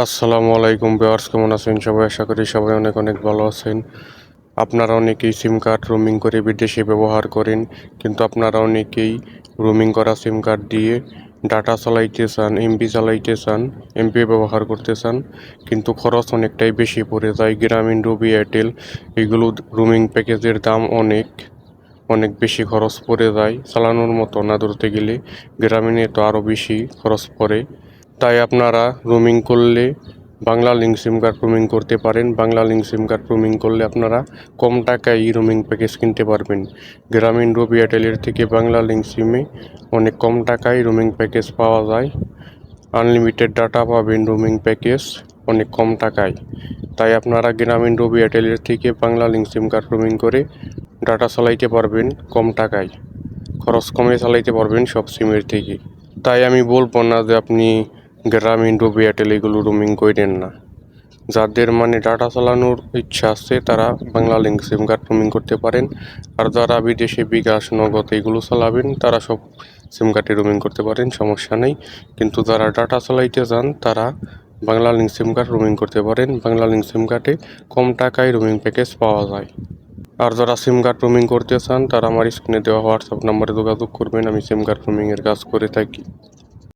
আসসালামু আলাইকুম বেয়ার্স কেমন আছেন সবাই? আশা করি সবাই অনেক অনেক ভালো আছেন। আপনারা অনেকেই সিম কার্ড রোমিং করে বিদেশে ব্যবহার করেন, কিন্তু আপনারা অনেকেই রোমিং করা সিম কার্ড দিয়ে ডাটা চালাইতে চান এমবি চালাইতে চান এমপি ব্যবহার করতে চান, কিন্তু খরচ অনেকটাই বেশি পড়ে যায়। গ্রামীণ রবি এয়ারটেল, এগুলো রোমিং প্যাকেজের দাম অনেক অনেক বেশি খরচ পড়ে যায়। চালানোর মতো না, ধরতে গেলে গ্রামীণে তো আরও বেশি খরচ পড়ে। তাই আপনারা রোমিং করলে বাংলা লিঙ্ক সিম কার্ড রোমিং করতে পারেন। বাংলা লিঙ্ক সিম কার্ড রোমিং করলে আপনারা কম টাকায় রোমিং প্যাকেজ কিনতে পারবেন। গ্রামীণ রবি এয়ারটেলের থেকে বাংলা লিঙ্ক সিমে অনেক কম টাকায় রোমিং প্যাকেজ পাওয়া যায়। আনলিমিটেড ডাটা পাবেন রোমিং প্যাকেজ অনেক কম টাকায়। তাই আপনারা গ্রামীণ রবি এয়ারটেলের থেকে বাংলা লিঙ্ক সিম কার্ড রোমিং করে ডাটা চালাইতে পারবেন কম টাকায়। খরচ কমে চালাইতে পারবেন সব সিমের থেকে। তাই আমি বলব না যে আপনি গ্রামীণ রবি এয়ারটেল এগুলো রোমিং করেন না। যাদের মানে ডাটা চালানোর ইচ্ছা আছে, তারা বাংলা লিঙ্ক সিম কার্ড রোমিং করতে পারেন। আর যারা বিদেশে বিকাশ, নগদ এগুলো চালাবেন, তারা সব সিম কার্ডে রোমিং করতে পারেন, সমস্যা নেই। কিন্তু যারা ডাটা চালাইতে চান, তারা বাংলা লিঙ্ক সিম কার্ড রোমিং করতে পারেন। বাংলা লিঙ্ক সিম কার্ডে কম টাকায় রোমিং প্যাকেজ পাওয়া যায়। আর যারা সিম কার্ড রোমিং করতে চান, তারা আমার স্ক্রিনে দেওয়া হোয়াটসঅ্যাপ নাম্বারে যোগাযোগ করবেন। আমি সিম কার্ড রোমিংয়ের কাজ করে থাকি।